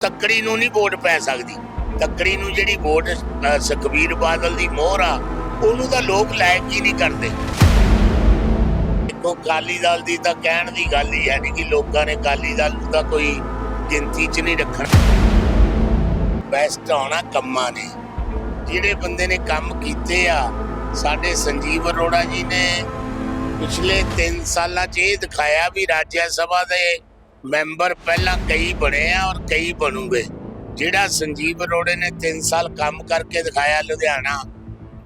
ਤੱਕੜੀ ਨੂੰ ਨਹੀਂ ਵੋਟ ਪੈ ਸਕਦੀ। ਤੱਕੜੀ ਨੂੰ ਜਿਹੜੀ ਵੋਟ ਸੁਖਬੀਰ ਬਾਦਲ ਦੀ ਮੋਹਰ ਆ, ਉਹਨੂੰ ਤਾਂ ਲੋਕ ਲਾਇਕ ਹੀ ਨਹੀਂ ਕਰਦੇ। ਦੇਖੋ ਕਾਲੀ ਦਲ ਦੀ ਤਾਂ ਕਹਿਣ ਦੀ ਗੱਲ ਹੀ ਹੈ ਨਹੀਂ ਕਿ ਲੋਕਾਂ ਨੇ ਕਾਲੀ ਦਲ ਨੂੰ ਤਾਂ ਕੋਈ ਗਿਣਤੀ 'ਚ ਨਹੀਂ ਰੱਖਣਾ। ਬੈਸਟ ਆਉਣਾ ਕੰਮਾਂ ਨੇ। ਜਿਹੜੇ ਬੰਦੇ ਨੇ ਕੰਮ ਕੀਤੇ ਆ, ਸਾਡੇ ਸੰਜੀਵ ਅਰੋੜਾ ਜੀ ਨੇ ਪਿਛਲੇ 3 ਸਾਲਾਂ 'ਚ ਇਹ ਦਿਖਾਇਆ ਵੀ ਰਾਜ ਸਭਾ ਦੇ ਮੈਂਬਰ ਪਹਿਲਾਂ ਕਈ ਬਣੇ ਆ ਔਰ ਕਈ ਬਣੂਗੇ। ਜਿਹੜਾ ਸੰਜੀਵ ਅਰੋੜੇ ਨੇ 3 ਸਾਲ ਕੰਮ ਕਰਕੇ ਦਿਖਾਇਆ ਲੁਧਿਆਣਾ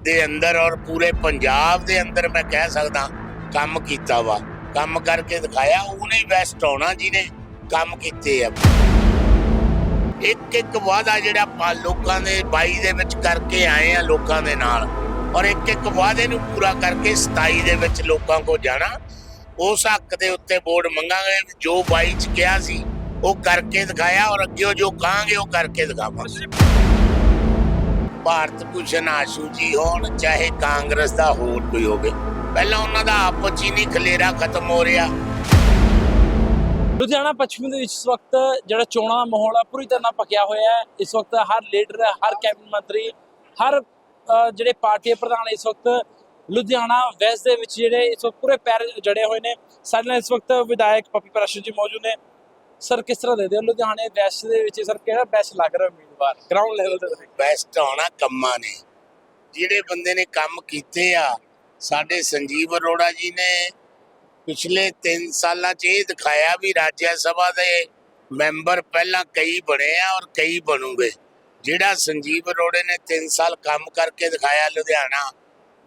ਦੇ ਅੰਦਰ ਔਰ ਪੂਰੇ ਪੰਜਾਬ ਦੇ ਅੰਦਰ ਮੈਂ ਕਹਿ ਸਕਦਾ ਕੰਮ ਕੀਤਾ ਵਾ। ਕੰਮ ਕਰਕੇ ਦਿਖਾਇਆ, ਉਹਨੇ ਬੈਸਟ ਆਉਣਾ ਜਿਹਨੇ ਕੰਮ ਕੀਤੇ ਆ। ਇੱਕ ਇੱਕ ਵਾਅਦਾ ਜਿਹੜਾ ਆਪਾਂ ਲੋਕਾਂ ਦੇ ਬਾਈ ਦੇ ਵਿੱਚ ਕਰਕੇ ਆਏ ਆ ਲੋਕਾਂ ਦੇ ਨਾਲ, ਔਰ ਇੱਕ ਇੱਕ ਵਾਅਦੇ ਨੂੰ ਪੂਰਾ ਕਰਕੇ 27 ਦੇ ਵਿੱਚ ਲੋਕਾਂ ਕੋ ਜਾਣਾ। ਉਸ ਹੱਕ ਦੇ ਉੱਤੇ ਵੋਟ ਮੰਗਾਂਗੇ ਜੋ 22 ਚ ਕਿਹਾ ਸੀ, ਉਹ ਕਰਕੇ ਦਿਖਾਇਆ ਔਰ ਅੱਗੇ ਜੋ ਕਹਾਂਗੇ, ਉਹ ਕਰਕੇ ਦਿਖਾਵਾਂਗੇ। ਭਾਰਤ ਭੂਸ਼ਣ ਆਸ਼ੂ ਜੀ ਹੋਣ, ਚਾਹੇ ਕਾਂਗਰਸ ਦਾ ਹੋਰ ਕੋਈ ਹੋਵੇ। ਪਹਿਲਾਂ ਉਹਨਾਂ ਦਾ ਆਪਸ ਹੀ ਨਹੀਂ ਖਲੇਰਾ ਖਤਮ ਹੋ ਰਿਹਾ। ਲੁਧਿਆਣਾ ਪੱਛਮੀ ਦੇ ਵਿੱਚ ਇਸ ਵਕਤ ਜਿਹੜਾ ਚੋਣਾਂ ਦਾ ਮਾਹੌਲ ਹੈ ਪੂਰੀ ਤਰ੍ਹਾਂ ਪੱਕਿਆ ਹੋਇਆ ਹੈ। ਇਸ ਵਕਤ ਹਰ ਲੀਡਰ, ਹਰ ਕੈਬਨਿਟ ਮੰਤਰੀ, ਹਰ ਜਿਹੜੇ ਪਾਰਟੀ ਪ੍ਰਧਾਨ ਇਸ ਵਕਤ ਲੁਧਿਆਣਾ ਵੈਸਟ ਦੇ ਵਿੱਚ ਜਿਹੜੇ ਇਸ ਵਕਤ ਪੂਰੇ ਪੈਰ ਜੜੇ ਹੋਏ ਨੇ। ਸਾਡੇ ਨਾਲ ਇਸ ਵਕਤ ਵਿਧਾਇਕ ਪੱਪੀ ਪ੍ਰਸ਼ਨ ਜੀ ਮੌਜੂਦ ਨੇ। ਸਰ, ਕਿਸ ਤਰ੍ਹਾਂ ਦੇ ਦਿਓ ਲੁਧਿਆਣੇ ਵੈਸਟ ਦੇ ਵਿੱਚ? ਸਰ, ਕਿਹੜਾ ਬੈਸਟ ਲੱਗ ਰਿਹਾ ਉਮੀਦਵਾਰ? ਗਰਾਊਂਡ ਲੈਵਲ ਤੇ ਬੈਸਟ ਆਉਣਾ ਕੰਮਾਂ ਨੇ। ਜਿਹੜੇ ਬੰਦੇ ਨੇ ਕੰਮ ਕੀਤੇ ਆ, ਸਾਡੇ ਸੰਜੀਵ ਅਰੋੜਾ ਜੀ ਨੇ ਪਿਛਲੇ 3 ਸਾਲਾਂ 'ਚ ਇਹ ਦਿਖਾਇਆ ਵੀ ਰਾਜ ਸਭਾ ਦੇ ਮੈਂਬਰ ਪਹਿਲਾਂ ਕਈ ਬਣੇ ਆ ਔਰ ਕਈ ਬਣੂਗੇ। ਜਿਹੜਾ ਸੰਜੀਵ ਅਰੋੜੇ ਨੇ 3 ਸਾਲ ਕੰਮ ਕਰਕੇ ਦਿਖਾਇਆ ਲੁਧਿਆਣਾ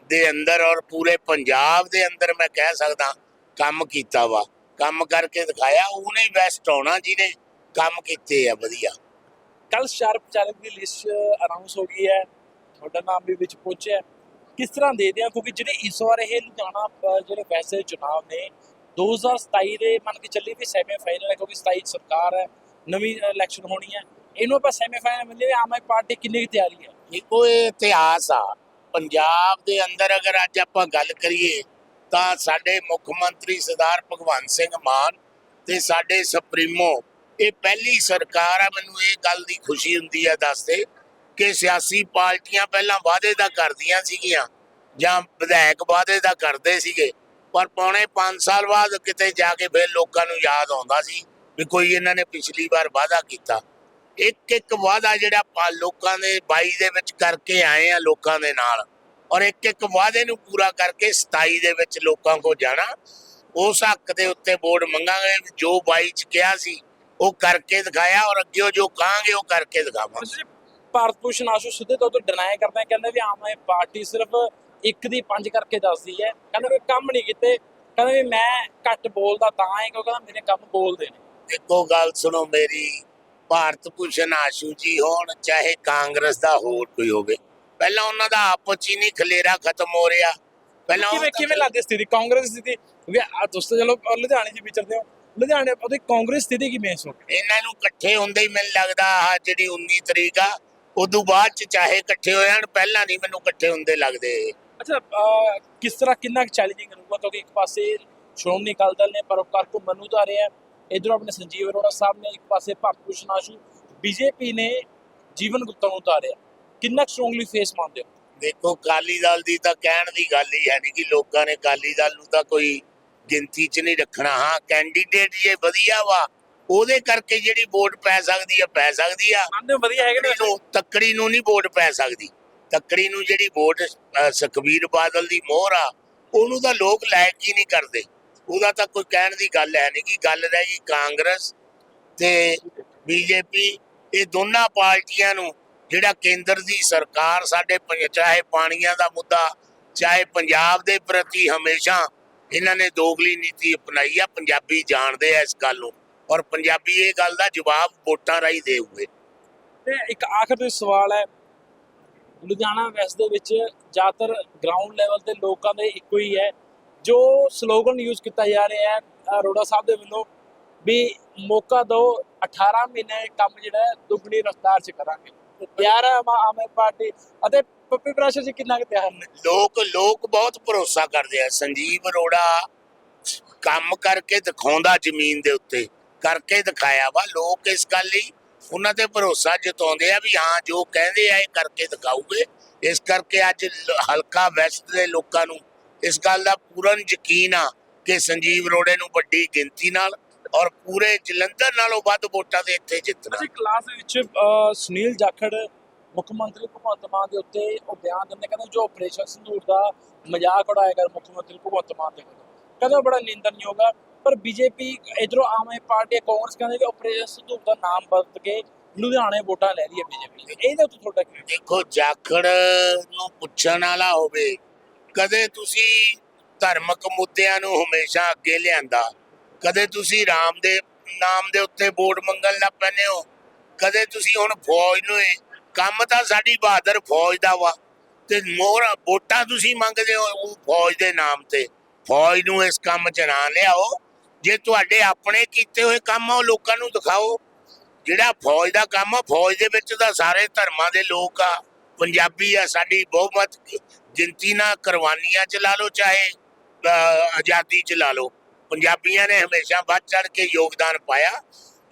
ਦੇ ਅੰਦਰ ਔਰ ਪੂਰੇ ਪੰਜਾਬ ਦੇ ਅੰਦਰ ਮੈਂ ਕਹਿ ਸਕਦਾ ਕੰਮ ਕੀਤਾ ਵਾ। ਕੰਮ ਕਰਕੇ ਦਿਖਾਇਆ ਉਹਨੇ ਹੀ ਬੈਸਟ ਆਉਣਾ ਜਿਹਨੇ ਕੰਮ ਕੀਤੇ ਆ ਵਧੀਆ। ਕੱਲ ਸ਼ਾਰਪ ਚਾਲਕ ਦੀ ਲਿਸਟ ਅਨਾਉਂਸ ਹੋ ਗਈ ਹੈ ਤੁਹਾਡਾ ਨਾਮ ਵੀ ਵਿੱਚ ਪਹੁੰਚਿਆ। ਕਿਸ ਤਰ੍ਹਾਂ ਦੇ ਦਿਆਂ? ਕਿਉਂਕਿ ਜਿਹੜੇ ਇਸ ਵਾਰ ਇਹ ਲੁਧਿਆਣਾ ਜਿਹੜੇ ਵੈਸੇ ਚੁਣਾਵ ਨੇ 2027 ਦੇ ਮੰਨ ਕੇ ਚੱਲੀ ਵੀ ਸੈਮੀ ਫਾਈਨਲ ਹੈ ਕਿਉਂਕਿ 27 'ਚ ਸਰਕਾਰ ਹੈ ਨਵੀਂ ਇਲੈਕਸ਼ਨ ਹੋਣੀ ਹੈ। ਇਹਨੂੰ ਆਪਾਂ ਸੈਮੀ ਫਾਈਨਲ ਮਿਲੇ ਆਮ ਆਦਮੀ ਪਾਰਟੀ ਕਿੰਨੀ ਤਿਆਰੀ ਹੈ? ਇਹ ਇਤਿਹਾਸ ਆ। ਪੰਜਾਬ ਦੇ ਅੰਦਰ ਅਗਰ ਅੱਜ ਆਪਾਂ ਗੱਲ ਕਰੀਏ, ਤਾਂ ਸਾਡੇ ਮੁੱਖ ਮੰਤਰੀ ਸਰਦਾਰ ਭਗਵੰਤ ਸਿੰਘ ਮਾਨ ਤੇ ਸਾਡੇ ਸੁਪਰੀਮੋ, ਇਹ ਪਹਿਲੀ ਸਰਕਾਰ ਆ, ਮੈਨੂੰ ਇਹ ਗੱਲ ਦੀ ਖੁਸ਼ੀ ਹੁੰਦੀ ਆ ਦੱਸਦੇ ਕਿ ਸਿਆਸੀ ਪਾਰਟੀਆਂ ਪਹਿਲਾਂ ਵਾਅਦੇ ਦਾ ਕਰਦੀਆਂ ਸੀਗੀਆਂ, ਜਾਂ ਵਿਧਾਇਕ ਵਾਅਦੇ ਦਾ ਕਰਦੇ ਸੀਗੇ, ਪਰ ਪੌਣੇ 5 ਸਾਲ ਬਾਅਦ ਕਿਤੇ ਜਾ ਕੇ ਫਿਰ ਲੋਕਾਂ ਨੂੰ ਯਾਦ ਆਉਂਦਾ ਸੀ ਵੀ ਕੋਈ ਇਹਨਾਂ ਨੇ ਪਿਛਲੀ ਵਾਰ ਵਾਅਦਾ ਕੀਤਾ। ਇੱਕ ਇੱਕ ਵਾਅਦਾ ਜਿਹੜਾ ਆਪਾਂ ਲੋਕਾਂ ਦੇ 22 ਦੇ ਵਿੱਚ ਕਰਕੇ ਆਏ ਆ ਲੋਕਾਂ ਦੇ ਨਾਲ ਔਰ ਇੱਕ ਇੱਕ ਵਾਅਦੇ ਨੂੰ ਪੂਰਾ ਕਰਕੇ 27 ਦੇ ਵਿੱਚ ਲੋਕਾਂ ਕੋ ਜਾਣਾ ਉਸ ਹੱਕ ਦੇ ਉੱਤੇ ਵੋਟ ਮੰਗਾਂਗੇ ਜੋ 22 ਚ ਕਿਹਾ ਸੀ ਉਹ ਕਰਕੇ ਦਿਖਾਇਆ ਔਰ ਅੱਗੇ ਜੋ ਕਹਾਂਗੇ ਉਹ ਕਰਕੇ ਦਿਖਾਵਾਂਗੇ। ਭਾਰਤ ਭੂਸ਼ਣ ਆਸ਼ੂ ਸਿੱਧੇ ਤੌਰ ਤੇ ਡਿਨਾਈ ਕਰਦੇ ਕਹਿੰਦੇ ਵੀ ਆਮ ਆਦਮੀ ਪਾਰਟੀ ਸਿਰਫ ਇੱਕ ਦੀ ਪੰਜ ਕਰਕੇ ਦੱਸਦੀ ਹੈ। ਕਹਿੰਦੇ ਵੀ ਕੰਮ ਨਹੀਂ ਕੀਤੇ ਕਹਿੰਦੇ ਵੀ ਮੈਂ ਘੱਟ ਬੋਲਦਾ ਤਾਂ ਹੈ ਕਿਉਂਕਿ ਮੇਰੇ ਕੰਮ ਬੋਲਦੇ ਨੇ। ਇੱਕੋ ਗੱਲ ਸੁਣੋ ਮੇਰੀ ਭਾਰਤ ਭੂਸ਼ਣ ਆਸ਼ੂ ਜੀ ਹੋਣ ਚਾਹੇ ਕਾਂਗਰਸ ਦਾ ਹੋਰ ਕੋਈ ਹੋਵੇ। ਪਹਿਲਾਂ ਉਹਨਾਂ ਦਾ ਆਪਸ 'ਚ ਹੀ ਨਹੀਂ ਖਲੇਰਾ ਖਤਮ ਹੋ ਰਿਹਾ। ਪਹਿਲਾਂ ਕਿਵੇਂ ਕਿਵੇਂ ਲੱਗਦੀ ਸਥਿਤੀ? ਕਾਂਗਰਸ ਦੀ ਸਥਿਤੀ? ਕਿਉਂਕਿ ਆ ਦੋਸਤੋ ਚਲੋ ਲੁਧਿਆਣੇ 'ਚ ਵਿਚਰਦੇ ਹੋ। ਲੁਧਿਆਣੇ ਉਹਦੀ ਕਾਂਗਰਸ ਸਥਿਤੀ ਕੀ ਮਹਿਸੂਸ ਇਹਨਾਂ ਨੂੰ ਇਕੱਠੇ ਹੁੰਦੇ ਹੀ ਮੈਨੂੰ ਲੱਗਦਾ ਆ ਜਿਹੜੀ 19 ਤਰੀਕ ਆ ਉਦੋਂ ਬਾਅਦ ਚ ਚਾਹੇ ਇਕੱਠੇ ਹੋ ਜਾਣ ਪਹਿਲਾਂ ਨਹੀਂ ਮੈਨੂੰ ਇਕੱਠੇ ਹੁੰਦੇ ਲੱਗਦੇ ਅੱਛਾ ਕਿਸ ਤਰ੍ਹਾਂ ਕਿੰਨਾ ਚੈਲੰਜਿੰਗ ਰਹੂਗਾ? ਕਿਉਂਕਿ ਇੱਕ ਪਾਸੇ ਸ਼੍ਰੋਮਣੀ ਅਕਾਲੀ ਦਲ ਨੇ ਪਰੋਪਕਾਰ ਕੋ ਮਨੂ ਉਤਾਰੇ ਆ। ਇਧਰੋਂ ਆਪਣੇ ਸੰਜੀਵ ਅਰੋੜਾ ਸਾਹਿਬ ਨੇ ਇੱਕ ਪਾਸੇ ਭਾਰਤ ਭੂਸ਼ਣ ਆਸ਼ੂ ਬੀਜੇਪੀ ਨੇ ਜੀਵਨ ਗੁਪਤਾ ਨੂੰ ਉਤਾਰਿਆ। ਕਿੰਨਾ ਸਟਰੋਂਗਲੀ ਫੇਸ ਮੰਨਦੇ ਹੋ? ਦੇਖੋ ਕਾਲੀ ਦਲ ਦੀ ਤਾਂ ਕਹਿਣ ਦੀ ਗੱਲ ਹੀ ਹੈ ਨਹੀਂ ਕਿ ਲੋਕਾਂ ਨੇ ਕਾਲੀ ਦਲ ਨੂੰ ਤਾਂ ਕੋਈ ਗਿਣਤੀ 'ਚ ਨਹੀਂ ਰੱਖਣਾ। ਹਾਂ ਕੈਂਡੀਡੇਟ ਜੇ ਵਧੀਆ ਵਾ ਉਹਦੇ ਕਰਕੇ ਜਿਹੜੀ ਵੋਟ ਪੈ ਸਕਦੀ ਆ ਪੈ ਸਕਦੀ ਆ। ਮੰਨਦੇ ਵਧੀਆ ਹੈਗੇ ਨੇ ਤੱਕੜੀ ਨੂੰ ਤੱਕੜੀ ਨੂੰ ਨਹੀਂ ਵੋਟ ਪੈ ਸਕਦੀ। ਤੱਕੜੀ ਨੂੰ ਜਿਹੜੀ ਵੋਟ ਅ, ਸੁਖਬੀਰ ਬਾਦਲ ਦੀ ਮੋਹਰ ਆ ਉਹਨੂੰ ਤਾਂ ਲੋਕ ਲਾਇਕ ਹੀ ਨਹੀਂ ਕਰਦੇ। ਉਹਦਾ ਤਾਂ ਕੋਈ ਕਹਿਣ ਦੀ ਗੱਲ ਹੈ ਨਹੀਂ ਕਿ ਗੱਲ ਰਹਿ ਗਈ ਕਾਂਗਰਸ ਤੇ ਬੀਜੇਪੀ। ਇਹ ਦੋਨਾਂ ਪਾਰਟੀਆਂ ਨੂੰ ਜਿਹੜਾ ਕੇਂਦਰ ਦੀ ਸਰਕਾਰ ਸਾਡੇ ਚਾਹੇ ਪਾਣੀਆਂ ਦਾ ਮੁੱਦਾ, ਚਾਹੇ ਪੰਜਾਬ ਦੇ ਪ੍ਰਤੀ ਹਮੇਸ਼ਾ ਇਹਨਾਂ ਨੇ ਦੋਗਲੀ ਨੀਤੀ ਅਪਣਾਈ ਆ, ਪੰਜਾਬੀ ਜਾਣਦੇ ਆ ਇਸ ਗੱਲ ਨੂੰ। ਔਰ ਪੰਜਾਬੀ ਇਹ ਗੱਲ ਦਾ ਜਵਾਬ ਵੋਟਾਂ ਰਾਹੀਂ ਦੇਊਗੇ ਤੇ ਇੱਕ ਆਖਰੀ ਸਵਾਲ ਹੈ, ਲੁਧਿਆਣਾ ਵੈਸਟ ਦੇ ਵਿੱਚ ਜ਼ਿਆਦਾਤਰ ਗਰਾਊਂਡ ਲੈਵਲ ਤੇ ਲੋਕਾਂ ਦੇ ਇੱਕੋ ਹੀ ਹੈ। ਜੋ ਸਲੋਗਨ ਯੂਜ਼ ਕੀਤਾ ਜਾ ਰਿਹਾ ਹੈ ਅਰੋੜਾ ਸਾਹਿਬ ਦੇ ਵੱਲੋਂ ਵੀ ਮੌਕਾ ਦਿਓ 18 ਮਹੀਨੇ ਕੰਮ ਜਿਹੜਾ ਦੁੱਗਣੀ ਰਫ਼ਤਾਰ 'ਚ ਕਰਾਂਗੇ। ਤਿਆਰ ਹੈ ਆਮ ਪਾਰਟੀ ਅਤੇ ਪੱਪੀ ਪ੍ਰਸ਼ਾ ਜੀ ਕਿੰਨਾ ਕੁ ਤਿਆਰ ਨੇ? ਲੋਕ ਲੋਕ ਬਹੁਤ ਭਰੋਸਾ ਕਰਦੇ ਆ। ਸੰਜੀਵ ਅਰੋੜਾ ਕੰਮ ਕਰਕੇ ਦਿਖਾਉਂਦਾ ਜ਼ਮੀਨ ਦੇ ਉੱਤੇ, ਕਰਕੇ ਦਿਖਾਇਆ ਵਾ। ਲੋਕ ਇਸ ਗੱਲ ਲਈ ਉਹਨਾਂ ਤੇ ਭਰੋਸਾ ਜਤਾਉਂਦੇ ਆ ਵੀ ਹਾਂ, ਜੋ ਕਹਿੰਦੇ ਆ, ਇਹ ਕਰਕੇ ਦਿਖਾਉਗੇ ਇਸ ਕਰਕੇ ਅੱਜ ਹਲਕਾ ਵੈਸਟ ਦੇ ਲੋਕਾਂ ਨੂੰ ਇਸ ਗੱਲ ਦਾ ਪੂਰਨ ਯਕੀਨ ਆ ਕਿ ਸੰਜੀਵ ਰੋੜੇ ਨੂੰ ਵੱਡੀ ਗਿਣਤੀ ਨਾਲ ਔਰ ਪੂਰੇ ਜਲੰਧਰ ਨਾਲੋਂ ਵੱਧ ਵੋਟਾਂ ਦੇ ਇੱਥੇ ਜਿੱਤਣਾ। ਅਸੀਂ ਕਲਾਸ ਦੇ ਵਿੱਚ ਸੁਨੀਲ ਜਾਖੜ ਮੁੱਖ ਮੰਤਰੀ ਭਗਵੰਤ ਮਾਨ ਦੇ ਉੱਤੇ ਉਹ ਬਿਆਨ ਦਿੰਦੇ ਕਹਿੰਦੇ ਜੋ ਆਪਰੇਸ਼ਨ ਸੰਦੂਰ ਦਾ ਮਜ਼ਾਕ ਉਡਾਇਆ ਗਿਆ ਮੁੱਖ ਮੰਤਰੀ ਭਗਵੰਤ ਮਾਨ ਦੇ ਕਹਿੰਦੇ ਬੜਾ ਨਿੰਦਨਯੋਗ ਆ ਪਰ ਬੀਜੇਪੀ ਇਧਰੋਂ ਆਮ ਆਦਮੀ ਪਾਰਟੀ ਕਾਂਗਰਸ ਕਹਿੰਦੇ ਕਿ ਆਪਰੇਸ਼ਨ ਸੰਦੂਰ ਦਾ ਨਾਮ ਬਦਲ ਕੇ ਲੁਧਿਆਣੇ ਵੋਟਾਂ ਲੈ ਰਹੀ ਹੈ ਬੀਜੇਪੀ ਇਹਦੇ ਉੱਤੇ ਤੁਹਾਡਾ ਕੀ ਦੇਖੋ ਜਾਖੜ ਨੂੰ ਪੁੱਛਣ ਵਾਲਾ ਹੋਵੇ ਕਦੇ ਤੁਸੀਂ ਧਾਰਮਿਕ ਮੁੱਦਿਆਂ ਨੂੰ ਹਮੇਸ਼ਾ ਅੱਗੇ ਲਿਆਂਦਾ? ਕਦੇ ਤੁਸੀਂ ਰਾਮ ਦੇ, ਨਾਮ ਦੇ ਉੱਤੇ ਵੋਟ ਮੰਗਣ ਲੱਗ ਪੈਂਦੇ ਹੋ? ਕਦੇ ਤੁਸੀਂ ਹੁਣ ਫੌਜ ਨੂੰ ਕੰਮ ਤਾਂ ਸਾਡੀ ਬਹਾਦਰ ਫੌਜ ਦਾ ਵਾ, ਤੇ ਮੋਹਰ ਵੋਟਾਂ ਤੁਸੀਂ ਮੰਗਦੇ ਹੋ ਉਹ ਫੌਜ ਦੇ ਨਾਮ ਤੇ? ਫੌਜ ਨੂੰ ਇਸ ਕੰਮ 'ਚ ਨਾ ਲਿਆਓ। ਜੇ ਤੁਹਾਡੇ ਆਪਣੇ ਕੀਤੇ ਹੋਏ ਕੰਮ ਆ ਲੋਕਾਂ ਨੂੰ ਦਿਖਾਓ। ਜਿਹੜਾ ਫੌਜ ਦਾ ਕੰਮ ਆ, ਫੌਜ ਦੇ ਵਿੱਚ ਤਾਂ ਸਾਰੇ ਧਰਮਾਂ ਦੇ ਲੋਕ ਆ। ਪੰਜਾਬੀ ਆ, ਸਾਡੀ ਬਹੁਮਤ ਗਿਣਤੀ ਨਾਲ ਕੁਰਬਾਨੀਆਂ ਚ ਲਾ ਲਓ, ਚਾਹੇ ਆਜ਼ਾਦੀ ਚ ਲਾ ਲਓ। ਪੰਜਾਬੀਆਂ ਨੇ ਹਮੇਸ਼ਾ ਵੱਧ ਚੜ ਕੇ ਯੋਗਦਾਨ ਪਾਇਆ।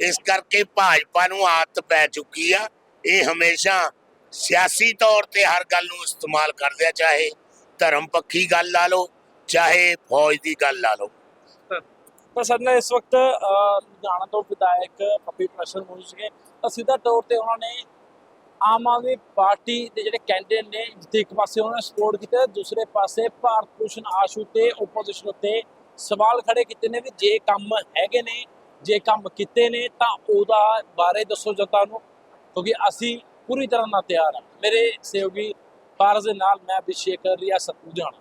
ਇਸ ਕਰਕੇ ਭਾਜਪਾ ਨੂੰ ਆਦਤ ਪੈ ਚੁੱਕੀ ਆ। ਇਹ ਹਮੇਸ਼ਾ ਸਿਆਸੀ ਤੌਰ ਤੇ ਹਰ ਗੱਲ ਨੂੰ ਇਸਤੇਮਾਲ ਕਰਦੇ ਆ, ਚਾਹੇ ਧਰਮ ਪੱਖੀ ਗੱਲ ਲਾ ਲਓ, ਚਾਹੇ ਫੌਜ ਦੀ ਗੱਲ ਲਾ ਲਓ। ਤਾਂ ਸਾਡੇ ਨਾਲ ਇਸ ਵਕਤ ਲੁਧਿਆਣਾ ਤੋਂ ਵਿਧਾਇਕ ਪੱਪੀ ਪ੍ਰਸ਼ਨ ਮੌਜੂਦ ਸੀਗੇ। ਤਾਂ ਸਿੱਧਾ ਤੌਰ ਤੇ ਉਹਨਾਂ ਨੇ ਆਮ ਆਦਮੀ ਪਾਰਟੀ ਦੇ ਜਿਹੜੇ ਕੈਂਡੀਡੇਟ ਨੇ, ਜਿੱਥੇ ਇੱਕ ਪਾਸੇ ਉਹਨਾਂ ਨੇ ਸਪੋਰਟ ਕੀਤਾ, ਦੂਸਰੇ ਪਾਸੇ ਭਾਰਤ ਭੂਸ਼ਣ ਆਸ਼ੂ ਤੇ ਓਪੋਜੀਸ਼ਨ ਉੱਤੇ ਸਵਾਲ ਖੜੇ ਕੀਤੇ ਨੇ ਵੀ ਜੇ ਕੰਮ ਹੈਗੇ ਨੇ, ਜੇ ਕੰਮ ਕੀਤੇ ਨੇ, ਤਾਂ ਉਹਦਾ ਬਾਰੇ ਦੱਸੋ ਜਨਤਾ ਨੂੰ, ਕਿਉਂਕਿ ਅਸੀਂ ਪੂਰੀ ਤਰ੍ਹਾਂ ਨਾਲ ਤਿਆਰ ਹਾਂ। ਮੇਰੇ ਸਹਿਯੋਗੀ ਪਾਰਸ ਦੇ ਨਾਲ ਮੈਂ ਅਭਿਸ਼ੇਕ ਰਿਆਸਤ ਲੁਧਿਆਣਾ